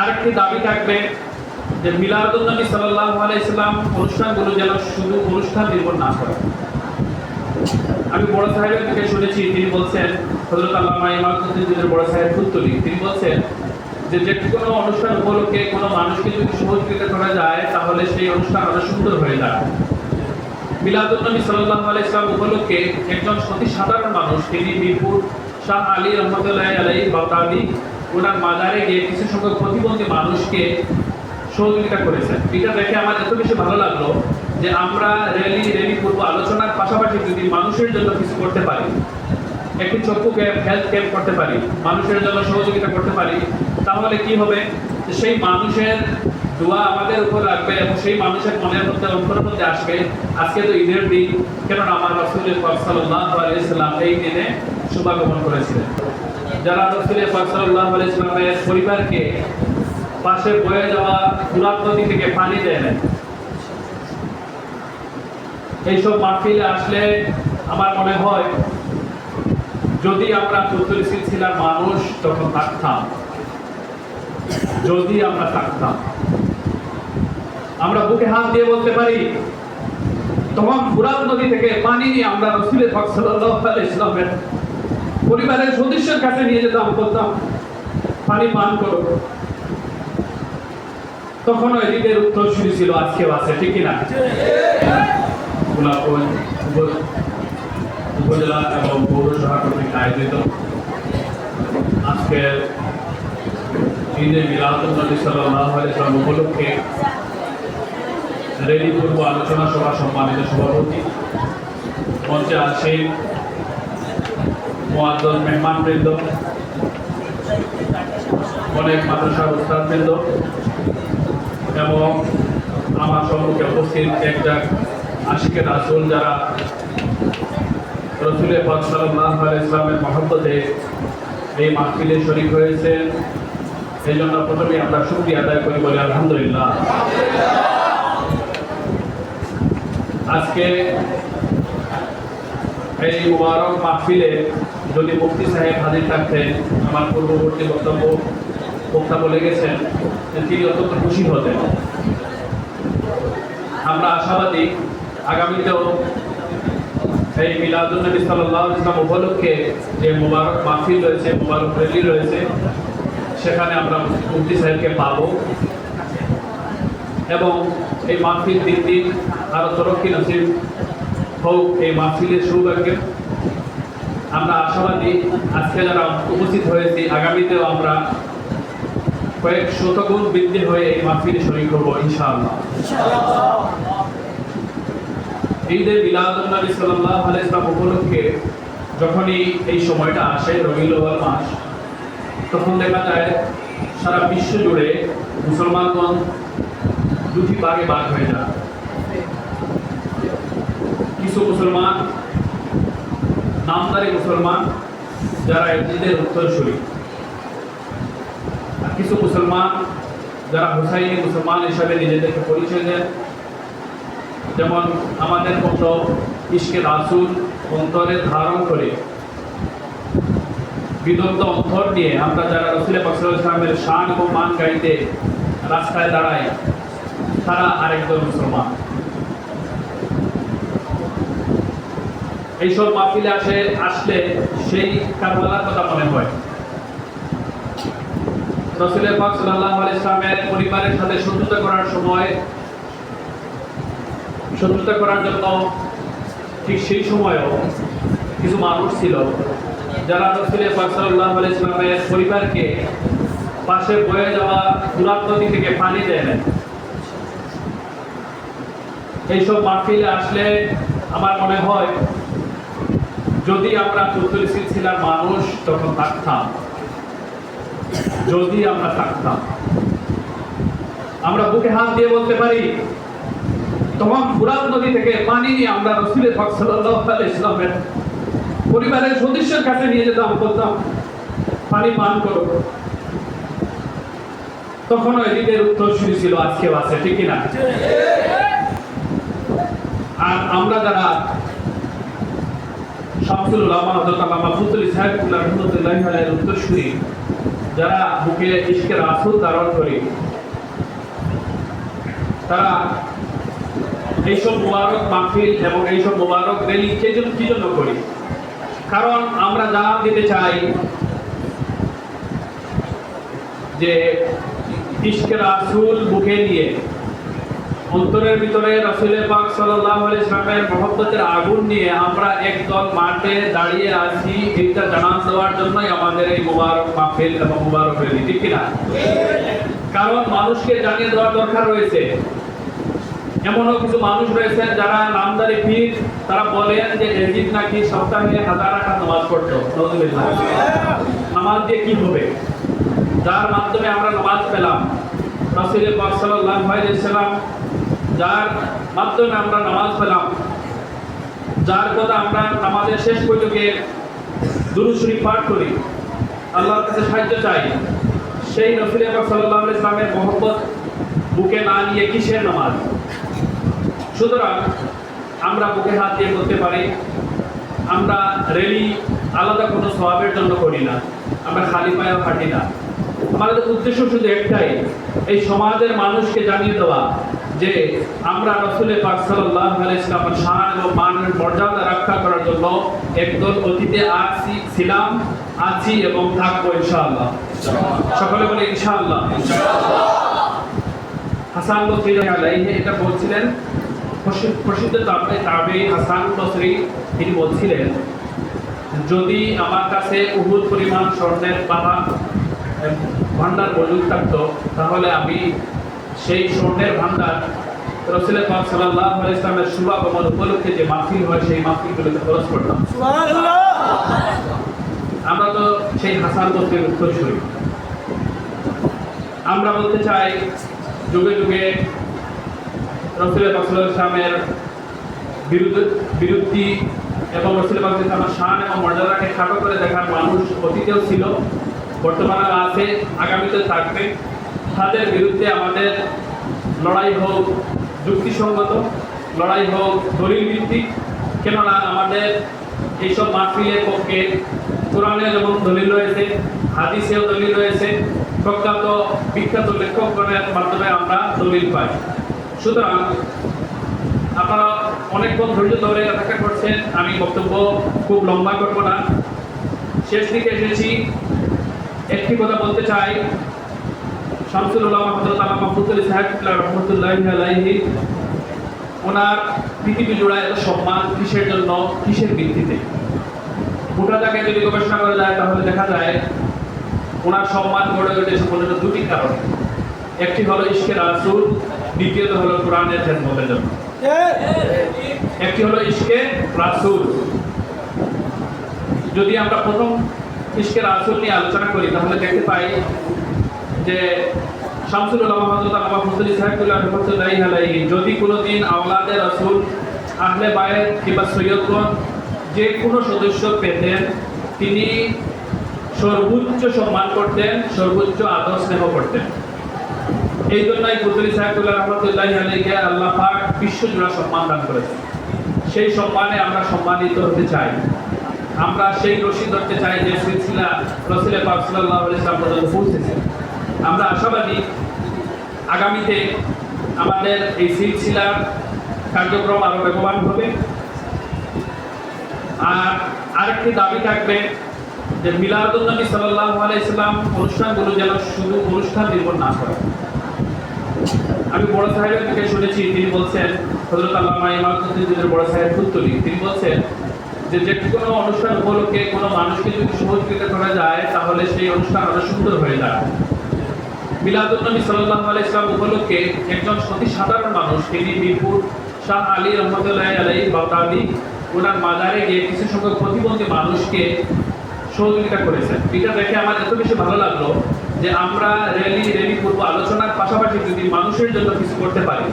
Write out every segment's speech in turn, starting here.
আরেকটি দাবি থাকবে যে মিলাদুল নবী সাল্লাল্লাহু আলাইহি সাল্লাম অনুষ্ঠানগুলো যেন শুধু অনুষ্ঠান নির্ভর না করে। আমি বড় সাহেবের থেকে শুনেছি, তিনি বলছেন, হযরত আল্লামা ইমামউদ্দিনের বড় সাহেব ফুলতলি তিনি বলছেন যে যে কোনো অনুষ্ঠান উপলক্ষে কোনো মানুষকে যদি সহযোগিতা করা যায়, তাহলে সেই অনুষ্ঠান আরও সুন্দর হয়ে যায়। মিলাদুল নবী সাল্লাল্লাহু আলাইহি সাল্লাম উপলক্ষে একজন অতি সাধারণ মানুষ, তিনি মিরপুর শাহ আলী রহমতুল্লাহ আলাই বাগদাদি ওনার মাজারে গিয়ে কিছু সংখ্যক প্রতিবন্ধী মানুষকে সহযোগিতা করেছেন। এটা দেখে আমার এত বেশি ভালো লাগল যে আমরা র্যালি র্যালি করব, আলোচনার পাশাপাশি যদি মানুষের জন্য কিছু করতে পারি, একটি চক্ষু ক্যাম্প হেলথ ক্যাম্প করতে পারি, মানুষের জন্য সহযোগিতা করতে পারি, তাহলে কি হবে? সেই মানুষের দোয়া আমাদের উপর রাখবে এবং সেই মানুষের মনের মধ্যে অন্তরের মধ্যে আসবে, আজকে তো ঈদের দিন, কেননা আমার রসুল সাল্লাল্লাহু আলাইহি সাল্লাম এই দিনে শুভাগমন করেছিলেন। যারা রসুল সাল্লাল্লাহু আলাইহি সাল্লামের পরিবারকে পাশে বয়ে যাওয়া ফুরাত নদী থেকে পানি দেয় না এইসব মাহফিলে আসলে আমার মনে হয়, যদি আমরা চতুর সিলসিলার মানুষ তখন থাকতাম। যদি আমরা থাকতাম। আমরা বুকে হাত দিয়ে বলতে পারি, তখন ফুরাত নদী থেকে পানি নিয়ে আমরা রসুলের আলাইহি ইসলামের পরিবারের সদস্যের কাছে নিয়ে যেতাম বলতাম পানি পান করো। তখন ওই দিকের উত্তর শুরু ছিল, আজকেও আছে, ঠিক কিনা? উপজেলা এবং পৌরসভা আয়োজিত আজকের ঈদে মিলাদুল্নবী উপলক্ষে রেলি পূর্ব আলোচনা সভা সম্মানিত সভাপতি মঞ্চে আসেন। মোয়াদ্দল মেহমান বৃন্দ অনেক মাদ্রাসার উস্তাদ বৃন্দ এবং আমার সম্মুখে উপস্থিত একজন আশিকে রাসুল যারা রসুলের সাল্লাল্লাহু আলাইহি ইসলামের মহব্বতে এই মাহফিলে শরীক হয়েছেন। এই জন্য প্রথমে আমরা শুকরিয়া আদায় করি বলি আলহামদুলিল্লাহ। আজকে এই মুবারক মাহফিলে যদি মুফতি সাহেব হাজির থাকতেন, আমার পূর্ববর্তী বক্তব্য বক্তা বলে গেছেন, তিনি অত্যন্ত খুশি হতেন। আমরা আশাবাদী আগামীতেও এই মিলাদুল নবী সাল্লাল্লাহু আলাইহি ইসলাম উপলক্ষে যে মুবারক মাহফিল রয়েছে, মুবারক র্যালি রয়েছে, সেখানে আমরা মুফতি সাহেবকে পাবো। এবং এই মাহফিল দিন দিন আরও তরক্কি নসিব হোক, এই মাহফিলের সৌভাগ্য আমরা আশাবাদী আজকে যারা উপস্থিত হয়েছি, আগামীতেও আমরা কয়েক শতগুণ বৃদ্ধি হয়ে এই মাহফিলে শরীর করব ইনশাআল্লাহ। উপলক্ষে যখনই এই সময়টা আসে, রবিউল মাস, তখন দেখা যায় সারা বিশ্ব জুড়ে মুসলমানগণ দুটি ভাগে ভাগ হয়ে যায়। কিছু মুসলমান নামদারি মুসলমান যারা ঈদের উত্তরসূরি। আর কিছু মুসলমান যারা হুসাইনি মুসলমান হিসাবে নিজেদেরকে পরিচয় দেন। যেমন আমাদের মতো ইস্কে রাসুল অন্তরে ধারণ করে বিদগ্ধ অন্তর নিয়ে আমরা যারা রসুল ইসলামের শান ও মান গাইতে রাস্তায় দাঁড়ায় তারা আরেকজন মুসলমান। এইসব মাহফিলে আসে, আসলে সেই কারবালার কথা মনে হয়। পাক আলাইহি ইসলামের পরিবারের সাথে শত্রুতা করার সময়, শত্রুতা করার জন্য ঠিক সেই সময়ও কিছু মানুষ ছিল, যারা রসুলের পাক আলাইহি ইসলামের পরিবারকে পাশে বয়ে যাওয়া দুরাত নদী থেকে পানি দেয় এইসব মাহফিলে আসলে আমার মনে হয় যদি আমরা চতুর সিলসিলার মানুষ, তখন থাকতাম। যদি আমরা থাকতাম। আমরা বুকে হাত দিয়ে বলতে পারি তখন ফুরাত নদী থেকে পানি নিয়ে আমরা সাল্লাল্লাহু ইসলামের পরিবারের সদস্যের কাছে নিয়ে যেতাম, বলতাম, পানি পান করো। তখন ওই দিকের উত্তর শুরু ছিল, আজকেও আছে, ঠিক কিনা? আর আমরা যারা শামসুল উলামা হযরত আল্লামা ফুতুল ইসহাকুল্লাহ রহমাতুল্লাহি আলাইহির উত্তরসূরি যারা বুকে ধারণ করি, তারা এইসব মুবারক মাহফিল এবং এইসব মুবারক কে জন্য করি? কারণ আমরা জানান দিতে চাই যে ইশকের আসুল বুকে নিয়ে অন্তরের ভিতরে রসুলের পাক সাল্লামের মহব্বতের আগুন নিয়ে আমরা একদল মাঠে দাঁড়িয়ে আছি। এটা জানান দেওয়ার জন্যই আমাদের এই মুবারক মাহফিল এবং মুবারক র্যালি ঠিক কিনা? কারণ মানুষকে জানিয়ে দেওয়ার দরকার রয়েছে। এমনও কিছু মানুষ রয়েছেন যারা নামদারি পীর, তারা বলেন যে এজিদ নাকি সপ্তাহে হাজার টাকা নামাজ পড়তো। নামাজ দিয়ে কি হবে? যার মাধ্যমে আমরা নামাজ পেলাম। রাসূল পাক আলাইহি সাল্লাম যার মাধ্যমে আমরা নামাজ পেলাম যার কথা আমরা আমাদের শেষ দুরূদ শরীফ পাঠ করি, আল্লাহর কাছে সাহায্য চাই, সেই রসুল পাক সাল্লাল্লাহু আলাইহি সাল্লামের মহব্বত বুকে না নিয়ে কিসের নামাজ? সুতরাং আমরা বুকে হাত দিয়ে করতে পারি, আমরা রেলি আলাদা কোনো স্বভাবের জন্য করি না, আমরা খালি পায়েও হাঁটি না। আমাদের উদ্দেশ্য শুধু একটাই এই সমাজের মানুষকে জানিয়ে দেওয়া যে আমরা রসুলের পাক সাল্লাল্লাহু ইসলামের শান এবং মানের মর্যাদা রক্ষা করার জন্য একদল অতীতে আছি, ছিলাম, আছি এবং থাকব ইনশাআল্লাহ। সকলে বলে ইনশাআল্লাহ। হাসান বসরি এটা বলছিলেন, প্রসিদ্ধ- প্রসিদ্ধ তাবে হাসান বসরি তিনি বলছিলেন, যদি আমার কাছে উহুদ পরিমাণ স্বর্ণের পাহা ভান্ডার মজুদ থাকতো তাহলে আমি সেই স্বর্ণের ভান্ডার রসুলের পাক আলাইহি ইসলামের উপলক্ষে যে মাহফিল হয় সেই মাহফিলগুলোতে খরচ করতাম। আমরা তো সেই হাসান উত্তর শুনি আমরা বলতে চাই যুগে যুগে রসুলের ইসলামের বিরুদ্ধে বিরুদ্ধি এবং রসুল পাক ইসলামের শান এবং মর্যাদাকে খাটো করে দেখার মানুষ অতীতেও ছিল। বর্তমানে আছে, আগামীতে থাকবে। তাদের বিরুদ্ধে আমাদের লড়াই হোক যুক্তিসঙ্গত, লড়াই হোক দলিল ভিত্তিক কেননা আমাদের এইসব মাহফিলের পক্ষে কোরআনে যেমন দলিল রয়েছে, হাদিসেও দলিল রয়েছে, প্রখ্যাত, বিখ্যাত লেখকগণের মাধ্যমে আমরা দলিল পাই। সুতরাং আপনারা অনেকক্ষণ ধৈর্য ধরে অপেক্ষা করছেন আমি বক্তব্য খুব লম্বা করব না। শেষ দিকে এসেছি। একটি কথা বলতে চাই। শামসুল উলামা হযরত আল্লামা মাহফুজুল সাহেব রহমতুল্লাহি আলাইহি, ওনার পৃথিবী জোড়া এত সম্মান কিসের জন্য, কিসের ভিত্তিতে? গোটা জায়গায় যদি গবেষণা করা যায়, তাহলে দেখা যায় ওনার সম্মান গড়ে উঠেছে মূলত দুটি কারণে। একটি হলো ইশকের রাসূল, দ্বিতীয়ত হলো কোরআনের খেদমতের জন্য। একটি হলো ইশকে রাসূল। যদি আমরা প্রথম ইশকে রাসূল নিয়ে আলোচনা করি, তাহলে দেখতে পাই যে শামসুল উলামা হযরত আল্লামা ফজল সাহেবুল্লাহ রহমতুল্লাহি আলাইহি, যদি কোনোদিন আওলাদে রাসূল, আহলে বায়েত কিংবা সৈয়দগণ যে কোনো সদস্য পেতেন, তিনি সর্বোচ্চ সম্মান করতেন, সর্বোচ্চ আদর স্নেহ করতেন। এই জন্যই ফজলি সাহেবুল্লাহ রহমতুল্লাহ আলীকে আল্লাহ পাক বিশ্বজোড়া সম্মান দান করেছেন। সেই সম্মানে আমরা সম্মানিত হতে চাই। আমরা সেই রশি ধরতে চাই যে সিলসিলা রসুলের পাক সাল্লাহ পর্যন্ত পৌঁছেছে। আমরা আশাবাদী আগামীতে আমাদের এই সিলসিলার কার্যক্রম আরও বেগবান হবে। আর আরেকটি দাবি থাকবে যে মিলাদুল নবী সাল্লাল্লাহু আলাইহি সাল্লাম অনুষ্ঠানগুলো যেন শুধু অনুষ্ঠান নির্ভর না করে। আমি বড় সাহেবের থেকে শুনেছি, তিনি বলছেন, হযরত আল্লামা ইমামুদ্দিনের বড় সাহেব ফুতুলি তিনি বলছেন যে যে কোনো অনুষ্ঠান উপলক্ষে কোনো মানুষকে যদি সহযোগিতা করা যায়, তাহলে সেই অনুষ্ঠান আরও সুন্দর হয়ে যায় মিলাদুল নবী সাল্লাল্লাহু আলাইহি সাল্লাম উপলক্ষে একজন অতি সাধারণ মানুষ, তিনি মিরপুর শাহ আলী রহমতুল্লাহ আলাই বাগদাদি, ওনার মাজারে গিয়ে কিছু সংখ্যক প্রতিবন্ধী মানুষকে সহযোগিতা করেছেন। এটা দেখে আমার এত বেশি ভালো লাগল যে আমরা র্যালি র্যালি পূর্ব আলোচনার পাশাপাশি যদি মানুষের জন্য কিছু করতে পারি,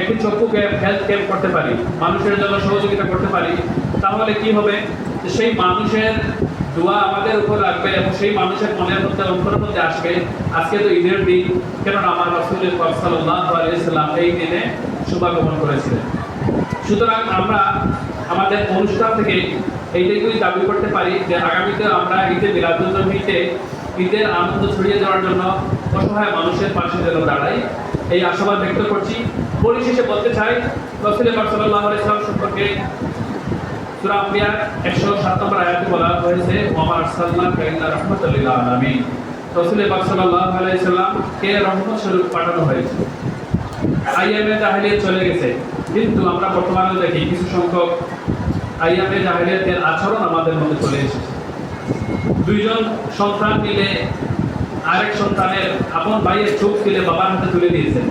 একটি চক্ষু ক্যাম্প হেলথ ক্যাম্প করতে পারি, মানুষের জন্য সহযোগিতা করতে পারি তাহলে কি হবে? সেই মানুষের দোয়া আমাদের উপর রাখবে এবং সেই মানুষের মনের মধ্যে অন্তরের মধ্যে আসবে। আজকে তো ঈদের দিন, কেননা আমার রসুলের সাল্লাম এই দিনে শুভাগমন করেছিলেন। সুতরাং আমরা আমাদের অনুষ্ঠান থেকে এইটাই দাবি করতে পারি যে আগামীতে আমরা ঈদে মিলাদুল নবীতে ঈদের আনন্দ ছড়িয়ে দেওয়ার জন্য অসহায় মানুষের পাশে যেন দাঁড়াই। এই আশাবাদ ব্যক্ত করছি। পরিশেষে বলতে চাই, রসুল ইসলাম সম্পর্কে সূরা আম্বিয়া 107 নম্বর আয়াতে বলা হয়েছে ওয়া আরসালনাকা ইল্লা রাহমাতাল লিল আলামিন। রাসূল পাক সাল্লাল্লাহু আলাইহি সাল্লাম কে রহমত স্বরূপ পাঠানো হয়েছে? আইয়ামে জাহেলিয়াত চলে গেছে। কিন্তু আমরা বর্তমানে দেখি কিছু সংখ্যক আইয়ামে জাহেলিয়াতের আচরণ আমাদের মধ্যে চলে এসেছে। দুইজন সন্তান মিলে আরেক সন্তানের আপন ভাইয়ের চোখ তুলে বাবার হাতে তুলে দিয়েছেন।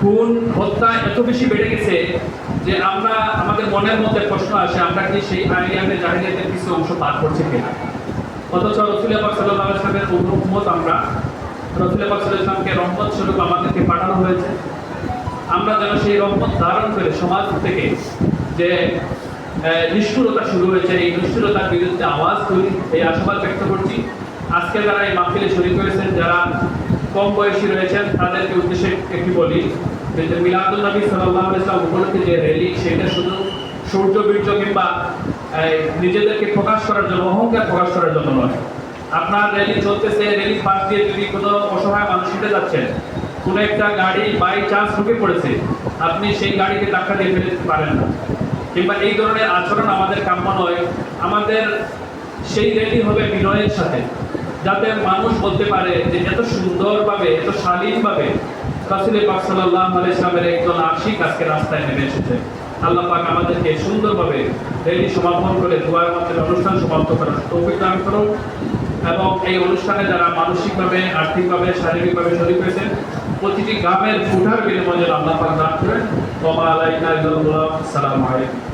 খুন, হত্যা এত বেশি বেড়ে গেছে যে আমরা আমাদের মনের মধ্যে প্রশ্ন আসে, আমরা কি সেই আইয়ামে জাহিলিয়াতের কিছু অংশ পার করছি কিনা? অথচ রসুল সাল্লাল্লাহু আলাইহি সাল্লামের আমরা, রসুল সাল্লাল্লাহু আলাইহি রহমত স্বরূপ আমাদেরকে পাঠানো হয়েছে। আমরা যেন সেই রহমত ধারণ করে সমাজ থেকে যে নিষ্ঠুরতা শুরু হয়েছে, এই নিষ্ঠুরতার বিরুদ্ধে আওয়াজ তুলি, এই আশাবাদ ব্যক্ত করছি। আজকে যারা এই মাহফিলে শরীর করেছেন যারা কম বয়সী রয়েছেন তাদেরকে উদ্দেশ্যে একটি বলি? যে মিলাদুল নবী সাল্লাল্লাহু আলাইহি সাল্লাম উপলক্ষে যে র্যালি সেটা শুধু সূর্য, বীর্য কিংবা নিজেদেরকে প্রকাশ করার জন্য, অহংকার প্রকাশ করার জন্য নয়। আপনার র্যালি চলতেছে র্যালি পাশ দিয়ে যদি কোনো অসহায় মানুষ হেঁটে যাচ্ছেন, কোনো একটা গাড়ি বাই চান্স ঢুকে পড়েছে, আপনি সেই গাড়িকে ধাক্কা দিয়ে ফেলে দিতে পারেন না। কিংবা এই ধরনের আচরণ আমাদের কাম্য নয়। আমাদের সেই র্যালি হবে বিনয়ের সাথে। যাতে মানুষ বলতে পারে যে এত সুন্দরভাবে, এত শালীনভাবে রাসুল পাক সাল্লাল্লাহু আলাইহি সাল্লামের একজন আশিক আজকে রাস্তায় নেমে এসেছে। আল্লাহ পাক আমাদেরকে সুন্দরভাবে র্যালি সমাপন করে দুয়ার মাধ্যমে অনুষ্ঠান সমাপ্ত করার তৌফিক দান করুন এবং এই অনুষ্ঠানে যারা মানসিকভাবে, আর্থিকভাবে, শারীরিকভাবে শরীর হয়েছেন, প্রতিটি গ্রামের ফুটার বিনিময়ে আল্লাহ পাক দান করেন। আলাইনা ইল্লাল্লাহ আসসালামু আলাইকুম।